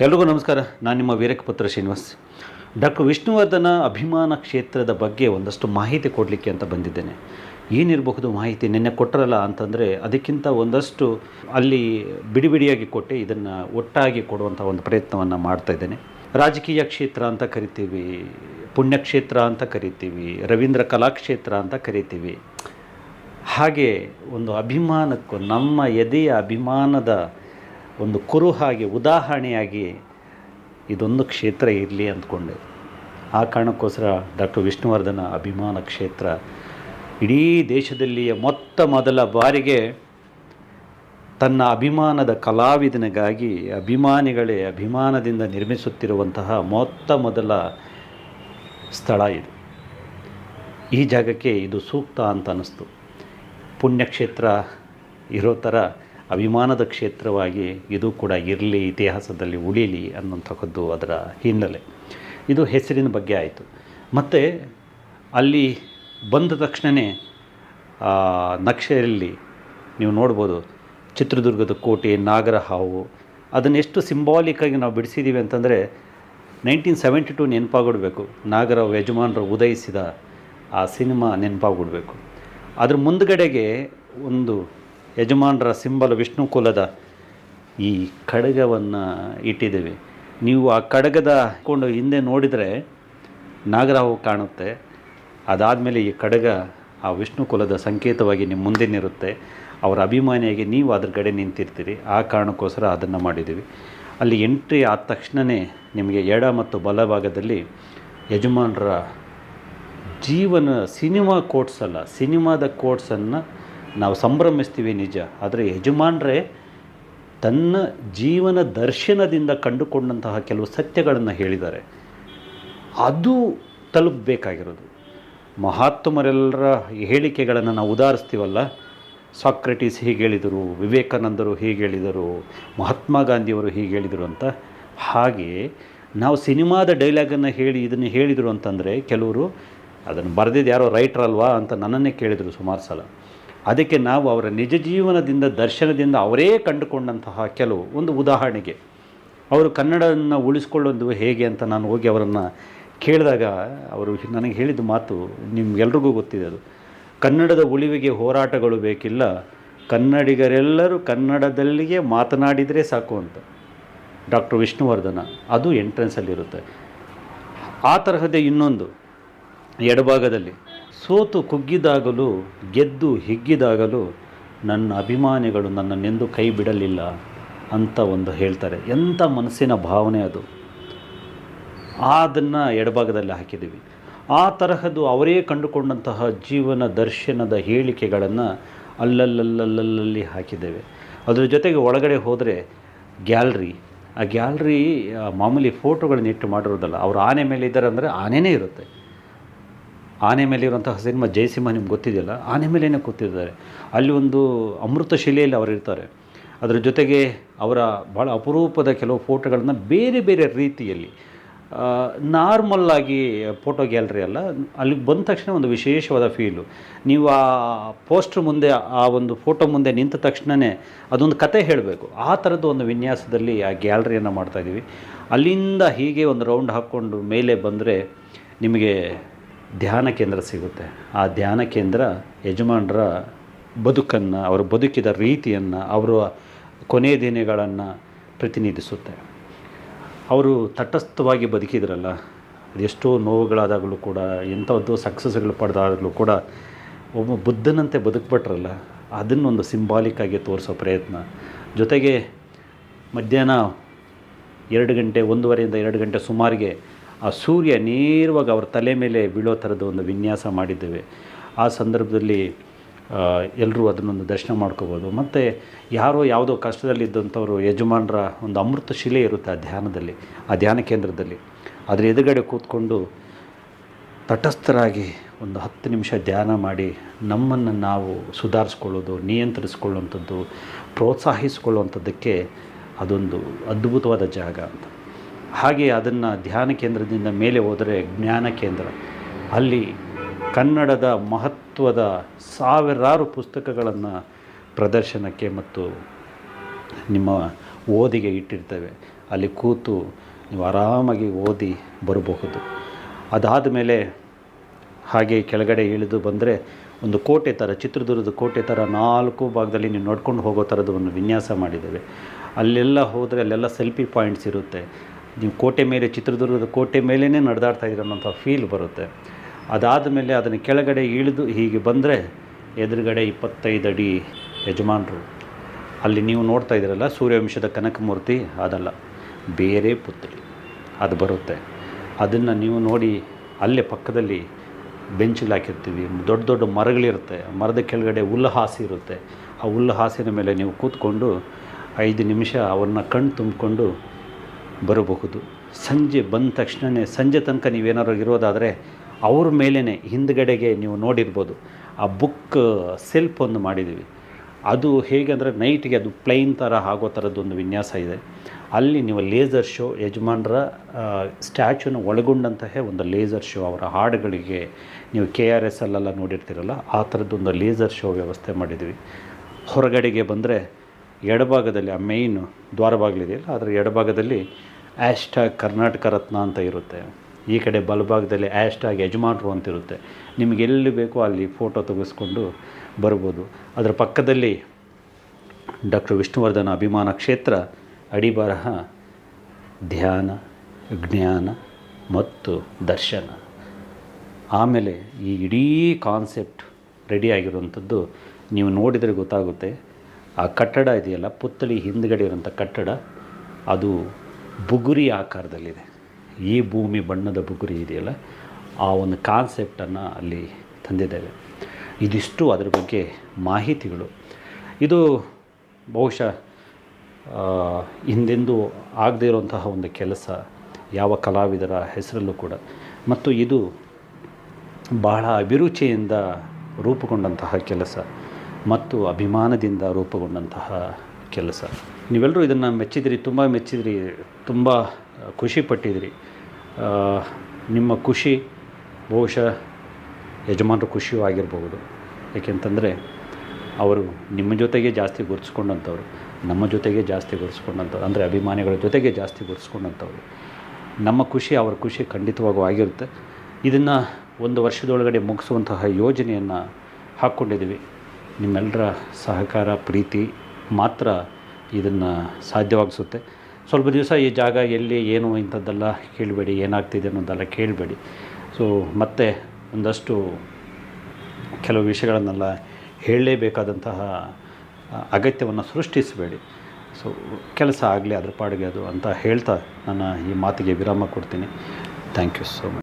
ಎಲ್ರಿಗೂ ನಮಸ್ಕಾರ. ನಾನು ನಿಮ್ಮ ವೀರಕಪುತ್ರ ಶ್ರೀನಿವಾಸ್. ಡಾಕ್ಟರ್ ವಿಷ್ಣುವರ್ಧನ ಅಭಿಮಾನ ಕ್ಷೇತ್ರದ ಬಗ್ಗೆ ಒಂದಷ್ಟು ಮಾಹಿತಿ ಕೊಡಲಿಕ್ಕೆ ಅಂತ ಬಂದಿದ್ದೇನೆ. ಏನಿರಬಹುದು ಮಾಹಿತಿ ನಿನ್ನೆ ಕೊಟ್ಟರಲ್ಲ ಅಂತಂದರೆ ಅದಕ್ಕಿಂತ ಒಂದಷ್ಟು ಅಲ್ಲಿ ಬಿಡಿ ಬಿಡಿಯಾಗಿ ಕೊಟ್ಟೆ ಇದನ್ನು ಒಟ್ಟಾಗಿ ಕೊಡುವಂಥ ಒಂದು ಪ್ರಯತ್ನವನ್ನು ಮಾಡ್ತಾ ಇದ್ದೇನೆ. ರಾಜಕೀಯ ಕ್ಷೇತ್ರ ಅಂತ ಕರಿತೀವಿ, ಪುಣ್ಯಕ್ಷೇತ್ರ ಅಂತ ಕರಿತೀವಿ, ರವೀಂದ್ರ ಕಲಾಕ್ಷೇತ್ರ ಅಂತ ಕರಿತೀವಿ. ಹಾಗೆ ಒಂದು ಅಭಿಮಾನಕ್ಕೂ ನಮ್ಮ ಎದೆಯ ಅಭಿಮಾನದ ಒಂದು ಕುರು ಹಾಗೆ ಉದಾಹರಣೆಯಾಗಿ ಇದೊಂದು ಕ್ಷೇತ್ರ ಇರಲಿ ಅಂದ್ಕೊಂಡೆ. ಆ ಕಾರಣಕ್ಕೋಸ್ಕರ ಡಾಕ್ಟರ್ ವಿಷ್ಣುವರ್ಧನ ಅಭಿಮಾನ ಕ್ಷೇತ್ರ ಇಡೀ ದೇಶದಲ್ಲಿಯೇ ಮೊತ್ತ ಮೊದಲ ಬಾರಿಗೆ ತನ್ನ ಅಭಿಮಾನದ ಕಲಾವಿದನಿಗಾಗಿ ಅಭಿಮಾನಿಗಳೇ ಅಭಿಮಾನದಿಂದ ನಿರ್ಮಿಸುತ್ತಿರುವಂತಹ ಮೊತ್ತ ಮೊದಲ ಸ್ಥಳ ಇದು. ಈ ಜಾಗಕ್ಕೆ ಇದು ಸೂಕ್ತ ಅಂತ ಅನ್ನಿಸ್ತು. ಪುಣ್ಯಕ್ಷೇತ್ರ ಇರೋ ಥರ ಅಭಿಮಾನದ ಕ್ಷೇತ್ರವಾಗಿ ಇದು ಕೂಡ ಇರಲಿ, ಇತಿಹಾಸದಲ್ಲಿ ಉಳೀಲಿ ಅನ್ನೋಂಥದ್ದು ಅದರ ಹಿನ್ನೆಲೆ. ಇದು ಹೆಸರಿನ ಬಗ್ಗೆ ಆಯಿತು. ಮತ್ತು ಅಲ್ಲಿ ಬಂದ ತಕ್ಷಣವೇ ನಕ್ಷೆಯಲ್ಲಿ ನೀವು ನೋಡ್ಬೋದು, ಚಿತ್ರದುರ್ಗದ ಕೋಟೆ ನಾಗರ ಹಾವು ಅದನ್ನು ಎಷ್ಟು ಸಿಂಬಾಲಿಕ್ಕಾಗಿ ನಾವು ಬಿಡಿಸಿದ್ದೀವಿ ಅಂತಂದರೆ ನೈನ್ಟೀನ್ ಸೆವೆಂಟಿ ಟು ನೆನಪಾಗಿಡ್ಬೇಕು ನಾಗರ ಯಜಮಾನರು ಉದಯಿಸಿದ ಆ ಸಿನಿಮಾ ನೆನಪಾಗಿಡ್ಬೇಕು ಅದ್ರ ಮುಂದಗಡೆಗೆ ಒಂದು ಯಜಮಾನರ ಸಿಂಬಲ್ ವಿಷ್ಣು ಕುಲದ ಈ ಖಡ್ಗವನ್ನು ಇಟ್ಟಿದ್ದೀವಿ. ನೀವು ಆ ಖಡ್ಗದ ಕೊಂಡು ಹಿಂದೆ ನೋಡಿದರೆ ನಾಗರಾವು ಕಾಣುತ್ತೆ. ಅದಾದಮೇಲೆ ಈ ಖಡ್ಗ ಆ ವಿಷ್ಣು ಕುಲದ ಸಂಕೇತವಾಗಿ ನಿಮ್ಮ ಮುಂದೆ ನಿರುತ್ತೆ. ಅವರ ಅಭಿಮಾನಿಯಾಗಿ ನೀವು ಅದ್ರ ಕಡೆ ನಿಂತಿರ್ತೀರಿ. ಆ ಕಾರಣಕ್ಕೋಸ್ಕರ ಅದನ್ನು ಮಾಡಿದ್ದೀವಿ. ಅಲ್ಲಿ ಎಂಟ್ರಿ ಆದ ತಕ್ಷಣವೇ ನಿಮಗೆ ಎಡ ಮತ್ತು ಬಲಭಾಗದಲ್ಲಿ ಯಜಮಾನರ ಜೀವನ ಸಿನಿಮಾ ಕೋಟ್ಸ್ ಅಲ್ಲ, ಸಿನಿಮಾದ ಕೋಟ್ಸನ್ನು ನಾವು ಸಂಭ್ರಮಿಸ್ತೀವಿ ನಿಜ. ಆದರೆ ಯಜಮಾನ್ರೇ ತನ್ನ ಜೀವನ ದರ್ಶನದಿಂದ ಕಂಡುಕೊಂಡಂತಹ ಕೆಲವು ಸತ್ಯಗಳನ್ನು ಹೇಳಿದ್ದಾರೆ. ಅದು ತಲುಪಬೇಕಾಗಿರೋದು. ಮಹಾತ್ಮರೆಲ್ಲರ ಹೇಳಿಕೆಗಳನ್ನು ನಾವು ಉದಾಹರಿಸ್ತೀವಲ್ಲ? ಸಾಕ್ರೆಟಿಸ್ ಹೀಗೆ ಹೇಳಿದರು, ವಿವೇಕಾನಂದರು ಹೀಗೆ ಹೇಳಿದರು, ಮಹಾತ್ಮ ಗಾಂಧಿಯವರು ಹೀಗೆ ಹೇಳಿದರು ಅಂತ. ಹಾಗೆ ನಾವು ಸಿನಿಮಾದ ಡೈಲಾಗನ್ನು ಹೇಳಿ ಇದನ್ನು ಹೇಳಿದರು ಅಂತಂದರೆ ಕೆಲವರು ಅದನ್ನು ಬರೆದಿದ್ದು ಯಾರೋ ರೈಟ್ರ್ ಅಲ್ವಾ ಅಂತ ನನ್ನನ್ನೇ ಕೇಳಿದರು ಸುಮಾರು ಸಲ. ಅದಕ್ಕೆ ನಾವು ಅವರ ನಿಜ ಜೀವನದಿಂದ, ದರ್ಶನದಿಂದ ಅವರೇ ಕಂಡುಕೊಂಡಂತಹ ಕೆಲವು, ಒಂದು ಉದಾಹರಣೆಗೆ, ಅವರು ಕನ್ನಡವನ್ನು ಉಳಿಸ್ಕೊಳ್ಳೋದು ಹೇಗೆ ಅಂತ ನಾನು ಹೋಗಿ ಅವರನ್ನು ಕೇಳಿದಾಗ ಅವರು ನನಗೆ ಹೇಳಿದ ಮಾತು ನಿಮ್ಗೆಲ್ರಿಗೂ ಗೊತ್ತಿದೆ ಅದು. ಕನ್ನಡದ ಉಳಿವಿಗೆ ಹೋರಾಟಗಳು ಬೇಕಿಲ್ಲ, ಕನ್ನಡಿಗರೆಲ್ಲರೂ ಕನ್ನಡದಲ್ಲಿಯೇ ಮಾತನಾಡಿದರೆ ಸಾಕು ಅಂತ. ಡಾಕ್ಟರ್ ವಿಷ್ಣುವರ್ಧನ, ಅದು ಎಂಟ್ರೆನ್ಸಲ್ಲಿರುತ್ತೆ. ಆ ತರಹದೇ ಇನ್ನೊಂದು, ಎಡಭಾಗದಲ್ಲಿ. ಸೋತು ಕುಗ್ಗಿದಾಗಲೂ, ಗೆದ್ದು ಹಿಗ್ಗಿದಾಗಲೂ ನನ್ನ ಅಭಿಮಾನಿಗಳು ನನ್ನನ್ನೆಂದು ಕೈ ಬಿಡಲಿಲ್ಲ ಅಂತ ಒಂದು ಹೇಳ್ತಾರೆ. ಎಂಥ ಮನಸ್ಸಿನ ಭಾವನೆ ಅದು. ಅದನ್ನು ಎಡಭಾಗದಲ್ಲಿ ಹಾಕಿದ್ದೀವಿ. ಆ ತರಹದ್ದು ಅವರೇ ಕಂಡುಕೊಂಡಂತಹ ಜೀವನ ದರ್ಶನದ ಹೇಳಿಕೆಗಳನ್ನು ಅಲ್ಲಲ್ಲಲ್ಲಲ್ಲಲ್ಲಿ ಹಾಕಿದ್ದೇವೆ. ಅದರ ಜೊತೆಗೆ ಒಳಗಡೆ ಹೋದರೆ ಗ್ಯಾಲ್ರಿ. ಆ ಗ್ಯಾಲ್ರಿ ಮಾಮೂಲಿ ಫೋಟೋಗಳನ್ನ ಇಟ್ಟು ಮಾಡಿರೋದಲ್ಲ, ಅವರು ಆನೆ ಮೇಲೆ ಇದ್ದಾರೆ ಅಂದರೆ ಆನೆನೇ ಇರುತ್ತೆ. ಆನೆ ಮೇಲೆ ಇರುವಂತಹ ಸಿನಿಮಾ ಜಯಸಿಂಹ ನಿಮ್ಗೆ ಗೊತ್ತಿದೆಯಲ್ಲ? ಆನೆ ಮೇಲೇನೆ ಕೂತಿದ್ದಾರೆ. ಅಲ್ಲಿ ಒಂದು ಅಮೃತ ಶಿಲೆಯಲ್ಲಿ ಅವರು ಇರ್ತಾರೆ. ಅದರ ಜೊತೆಗೆ ಅವರ ಭಾಳ ಅಪರೂಪದ ಕೆಲವು ಫೋಟೋಗಳನ್ನು ಬೇರೆ ಬೇರೆ ರೀತಿಯಲ್ಲಿ ನಾರ್ಮಲ್ಲಾಗಿ ಫೋಟೋ ಗ್ಯಾಲರಿ ಅಲ್ಲ ಅಲ್ಲಿಗೆ ಬಂದ ತಕ್ಷಣ ಒಂದು ವಿಶೇಷವಾದ ಫೀಲು ನೀವು ಆ ಪೋಸ್ಟ್ರ್ ಮುಂದೆ, ಆ ಒಂದು ಫೋಟೋ ಮುಂದೆ ನಿಂತ ತಕ್ಷಣವೇ ಅದೊಂದು ಕತೆ ಹೇಳಬೇಕು. ಆ ಥರದ್ದು ಒಂದು ವಿನ್ಯಾಸದಲ್ಲಿ ಆ ಗ್ಯಾಲರಿಯನ್ನು ಮಾಡ್ತಾಯಿದ್ದೀವಿ ಅಲ್ಲಿಂದ ಹೀಗೆ ಒಂದು ರೌಂಡ್ ಹಾಕ್ಕೊಂಡು ಮೇಲೆ ಬಂದರೆ ನಿಮಗೆ ಧ್ಯಾನ ಕೇಂದ್ರ ಸಿಗುತ್ತೆ. ಆ ಧ್ಯಾನ ಕೇಂದ್ರ ಯಜಮಾನರ ಬದುಕನ್ನು, ಅವರು ಬದುಕಿದ ರೀತಿಯನ್ನು, ಅವರ ಕೊನೆಯ ದಿನಗಳನ್ನು ಪ್ರತಿನಿಧಿಸುತ್ತೆ. ಅವರು ತಟಸ್ಥವಾಗಿ ಬದುಕಿದ್ರಲ್ಲ ಅದೆಷ್ಟೋ ನೋವುಗಳಾದಾಗಲೂ ಕೂಡ, ಎಂಥದ್ದು ಸಕ್ಸಸ್ಗಳು ಪಡೆದಾಗಲೂ ಕೂಡ, ಒಬ್ಬ ಬುದ್ಧನಂತೆ ಬದುಕ್ಬಿಟ್ರಲ್ಲ, ಅದನ್ನೊಂದು ಸಿಂಬಾಲಿಕ್ಕಾಗಿ ತೋರಿಸೋ ಪ್ರಯತ್ನ. ಜೊತೆಗೆ ಮಧ್ಯಾಹ್ನ ಎರಡು ಗಂಟೆ, ಒಂದೂವರೆಯಿಂದ ಎರಡು ಗಂಟೆ ಸುಮಾರಿಗೆ ಆ ಸೂರ್ಯ ನೇರವಾಗಿ ಅವ್ರ ತಲೆ ಮೇಲೆ ಬೀಳೋ ಥರದ ಒಂದು ವಿನ್ಯಾಸ ಮಾಡಿದ್ದೇವೆ. ಆ ಸಂದರ್ಭದಲ್ಲಿ ಎಲ್ಲರೂ ಅದನ್ನೊಂದು ದರ್ಶನ ಮಾಡ್ಕೋಬೋದು. ಮತ್ತು ಯಾರೋ ಯಾವುದೋ ಕಷ್ಟದಲ್ಲಿದ್ದಂಥವರು ಯಜಮಾನರ ಒಂದು ಅಮೃತ ಶಿಲೆ ಇರುತ್ತೆ ಆ ಧ್ಯಾನದಲ್ಲಿ, ಆ ಧ್ಯಾನ ಕೇಂದ್ರದಲ್ಲಿ. ಅದರ ಎದುರುಗಡೆ ಕೂತ್ಕೊಂಡು ತಟಸ್ಥರಾಗಿ ಒಂದು ಹತ್ತು ನಿಮಿಷ ಧ್ಯಾನ ಮಾಡಿ ನಮ್ಮನ್ನು ನಾವು ಸುಧಾರಿಸ್ಕೊಳ್ಳೋದು ನಿಯಂತ್ರಿಸ್ಕೊಳ್ಳುವಂಥದ್ದು ಪ್ರೋತ್ಸಾಹಿಸ್ಕೊಳ್ಳುವಂಥದ್ದಕ್ಕೆ ಅದೊಂದು ಅದ್ಭುತವಾದ ಜಾಗ ಅಂತ. ಹಾಗೆ ಅದನ್ನು ಧ್ಯಾನ ಕೇಂದ್ರದಿಂದ ಮೇಲೆ ಹೋದರೆ ಜ್ಞಾನ ಕೇಂದ್ರ. ಅಲ್ಲಿ ಕನ್ನಡದ ಮಹತ್ವದ ಸಾವಿರಾರು ಪುಸ್ತಕಗಳನ್ನು ಪ್ರದರ್ಶನಕ್ಕೆ ಮತ್ತು ನಿಮ್ಮ ಓದಿಗೆ ಇಟ್ಟಿರ್ತೇವೆ. ಅಲ್ಲಿ ಕೂತು ನೀವು ಆರಾಮಾಗಿ ಓದಿ ಬರಬಹುದು. ಅದಾದ ಮೇಲೆ ಹಾಗೆ ಕೆಳಗಡೆ ಇಳಿದು ಬಂದರೆ ಒಂದು ಕೋಟೆ ಥರ ಚಿತ್ರದುರ್ಗದ ಕೋಟೆ ಥರ ನಾಲ್ಕು ಭಾಗದಲ್ಲಿ ನೀವು ನೋಡ್ಕೊಂಡು ಹೋಗೋ ಥರದ್ದು ಒಂದು ವಿನ್ಯಾಸ ಮಾಡಿದ್ದೇವೆ. ಅಲ್ಲೆಲ್ಲ ಹೋದರೆ ಅಲ್ಲೆಲ್ಲ ಸೆಲ್ಫಿ ಪಾಯಿಂಟ್ಸ್ ಇರುತ್ತೆ. ನೀವು ಕೋಟೆ ಮೇಲೆ, ಚಿತ್ರದುರ್ಗದ ಕೋಟೆ ಮೇಲೇ ನಡೆದಾಡ್ತಾ ಇದ್ದೀರ ಫೀಲ್ ಬರುತ್ತೆ. ಅದಾದ ಮೇಲೆ ಅದನ್ನು ಕೆಳಗಡೆ ಇಳಿದು ಹೀಗೆ ಬಂದರೆ ಎದುರುಗಡೆ ಇಪ್ಪತ್ತೈದು ಅಡಿ ಯಜಮಾನರು. ಅಲ್ಲಿ ನೀವು ನೋಡ್ತಾ ಇದ್ದೀರಲ್ಲ, ಸೂರ್ಯವಂಶದ ಕನಕಮೂರ್ತಿ, ಅದಲ್ಲ, ಬೇರೆ ಪುತ್ಥಳಿ ಅದು ಬರುತ್ತೆ. ಅದನ್ನು ನೀವು ನೋಡಿ ಅಲ್ಲೇ ಪಕ್ಕದಲ್ಲಿ ಬೆಂಚಲ್ಲಿ ಹಾಕಿರ್ತೀವಿ. ದೊಡ್ಡ ದೊಡ್ಡ ಮರಗಳಿರುತ್ತೆ. ಮರದ ಕೆಳಗಡೆ ಹುಲ್ಲು ಹಾಸಿ ಇರುತ್ತೆ. ಆ ಹುಲ್ಲು ಹಾಸಿನ ಮೇಲೆ ನೀವು ಕೂತ್ಕೊಂಡು ಐದು ನಿಮಿಷ ಅವನ್ನ ಕಣ್ಣು ತುಂಬಿಕೊಂಡು ಬರಬಹುದು. ಸಂಜೆ ಬಂದ ತಕ್ಷಣವೇ ಸಂಜೆ ತನಕ ನೀವೇನಾದ್ರು ಇರೋದಾದರೆ, ಅವ್ರ ಮೇಲೇ ಹಿಂದ್ಗಡೆಗೆ ನೀವು ನೋಡಿರ್ಬೋದು. ಆ ಬುಕ್ ಸೆಲ್ಫ್ ಒಂದು ಮಾಡಿದ್ದೀವಿ. ಅದು ಹೇಗೆ ಅಂದರೆ, ನೈಟಿಗೆ ಅದು ಪ್ಲೈನ್ ಥರ ಆಗೋ ಥರದ್ದೊಂದು ವಿನ್ಯಾಸ ಇದೆ. ಅಲ್ಲಿ ನೀವು ಲೇಸರ್ ಶೋ ಯಜಮಾನರ ಸ್ಟ್ಯಾಚ್ಯೂನ ಒಳಗೊಂಡಂತಹ ಒಂದು ಲೇಸರ್ ಶೋ, ಅವರ ಹಾಡುಗಳಿಗೆ ನೀವು ಕೆ ಆರ್ ಎಸ್ ಅಲ್ಲೆಲ್ಲ ನೋಡಿರ್ತೀರಲ್ಲ, ಆ ಥರದ್ದೊಂದು ಲೇಸರ್ ಶೋ ವ್ಯವಸ್ಥೆ ಮಾಡಿದ್ವಿ ಹೊರಗಡೆಗೆ ಬಂದರೆ ಎಡಭಾಗದಲ್ಲಿ, ಆ ಮೇಯ್ನು ದ್ವಾರಬಾಗಿಲಿದೆಯಲ್ಲ, ಅದರ ಎಡಭಾಗದಲ್ಲಿ ಆ್ಯಶ್ಟ್ಯಾಗ್ ಕರ್ನಾಟಕ ರತ್ನ ಅಂತ ಇರುತ್ತೆ. ಈ ಕಡೆ ಬಲಭಾಗದಲ್ಲಿ ಆ್ಯಶ್ಟ್ಯಾಗ್ ಯಜಮಾನರು ಅಂತಿರುತ್ತೆ ನಿಮಗೆ ಎಲ್ಲಿ ಬೇಕೋ ಅಲ್ಲಿ ಫೋಟೋ ತೆಗೆಸ್ಕೊಂಡು ಬರ್ಬೋದು. ಅದರ ಪಕ್ಕದಲ್ಲಿ ಡಾಕ್ಟರ್ ವಿಷ್ಣುವರ್ಧನ ಅಭಿಮಾನ ಕ್ಷೇತ್ರ, ಅಡಿಬರಹ, ಧ್ಯಾನ, ಜ್ಞಾನ ಮತ್ತು ದರ್ಶನ. ಆಮೇಲೆ ಈ ಇಡೀ ಕಾನ್ಸೆಪ್ಟ್ ರೆಡಿ ಆಗಿರುವಂಥದ್ದು ನೀವು ನೋಡಿದರೆ ಗೊತ್ತಾಗುತ್ತೆ. ಆ ಕಟ್ಟಡ ಇದೆಯಲ್ಲ, ಪುತ್ಥಳಿ ಹಿಂದ್ಗಡೆ ಇರೋಂಥ ಕಟ್ಟಡ, ಅದು ಬುಗುರಿ ಆಕಾರದಲ್ಲಿದೆ. ಈ ಭೂಮಿ ಬಣ್ಣದ ಬುಗುರಿ ಇದೆಯಲ್ಲ, ಆ ಒಂದು ಕಾನ್ಸೆಪ್ಟನ್ನು ಅಲ್ಲಿ ತಂದಿದ್ದೇವೆ. ಇದಿಷ್ಟು ಅದರ ಬಗ್ಗೆ ಮಾಹಿತಿಗಳು. ಇದು ಬಹುಶಃ ಹಿಂದೆಂದು ಆಗದೇ ಇರುವಂತಹ ಒಂದು ಕೆಲಸ, ಯಾವ ಕಲಾವಿದರ ಹೆಸರಲ್ಲೂ ಕೂಡ. ಮತ್ತು ಇದು ಬಹಳ ಅಭಿರುಚಿಯಿಂದ ರೂಪುಗೊಂಡಂತಹ ಕೆಲಸ. ಮತ್ತು ಅಭಿಮಾನದಿಂದ ರೂಪುಗೊಂಡಂತಹ ಕೆಲಸ. ನೀವೆಲ್ಲರೂ ಇದನ್ನು ಮೆಚ್ಚಿದಿರಿ, ತುಂಬ ಮೆಚ್ಚಿದಿರಿ, ತುಂಬ ಖುಷಿ ಪಟ್ಟಿದಿರಿ. ನಿಮ್ಮ ಖುಷಿ ಬಹುಶಃ ಯಜಮಾನರು ಖುಷಿಯೂ ಆಗಿರಬಹುದು. ಏಕೆಂತಂದರೆ ಅವರು ನಿಮ್ಮ ಜೊತೆಗೆ ಜಾಸ್ತಿ ಗುರುತಿಸ್ಕೊಂಡಂಥವ್ರು ನಮ್ಮ ಜೊತೆಗೆ ಜಾಸ್ತಿ ಗುರುತಿಸ್ಕೊಂಡಂಥವ್ರು ಅಂದರೆ ಅಭಿಮಾನಿಗಳ ಜೊತೆಗೆ ಜಾಸ್ತಿ ಗುರುತಿಸ್ಕೊಂಡಂಥವ್ರು ನಮ್ಮ ಖುಷಿ ಅವರ ಖುಷಿ ಖಂಡಿತವಾಗೂ ಆಗಿರುತ್ತೆ. ಇದನ್ನು ಒಂದು ವರ್ಷದೊಳಗಡೆ ಮುಗಿಸುವಂತಹ ಯೋಜನೆಯನ್ನು ಹಾಕ್ಕೊಂಡಿದ್ದೀವಿ. ನಿಮ್ಮೆಲ್ಲರ ಸಹಕಾರ, ಪ್ರೀತಿ ಮಾತ್ರ ಇದನ್ನು ಸಾಧ್ಯವಾಗಿಸುತ್ತೆ. ಸ್ವಲ್ಪ ದಿವಸ ಈ ಜಾಗ ಎಲ್ಲಿ, ಏನು ಇಂಥದ್ದೆಲ್ಲ ಕೇಳಬೇಡಿ, ಏನಾಗ್ತಿದೆ ಅನ್ನೋದೆಲ್ಲ ಕೇಳಬೇಡಿ. ಸೊ ಮತ್ತೆ ಒಂದಷ್ಟು ಕೆಲವು ವಿಷಯಗಳನ್ನೆಲ್ಲ ಹೇಳಲೇಬೇಕಾದಂತಹ ಅಗತ್ಯವನ್ನು ಸೃಷ್ಟಿಸಬೇಡಿ. ಸೊ ಕೆಲಸ ಆಗಲಿ, ಅದ್ರ ಪಾಡಿಗೆ ಅದು ಅಂತ ಹೇಳ್ತಾ ನಾನು ಈ ಮಾತಿಗೆ ವಿರಾಮ ಕೊಡ್ತೀನಿ. Thank you so much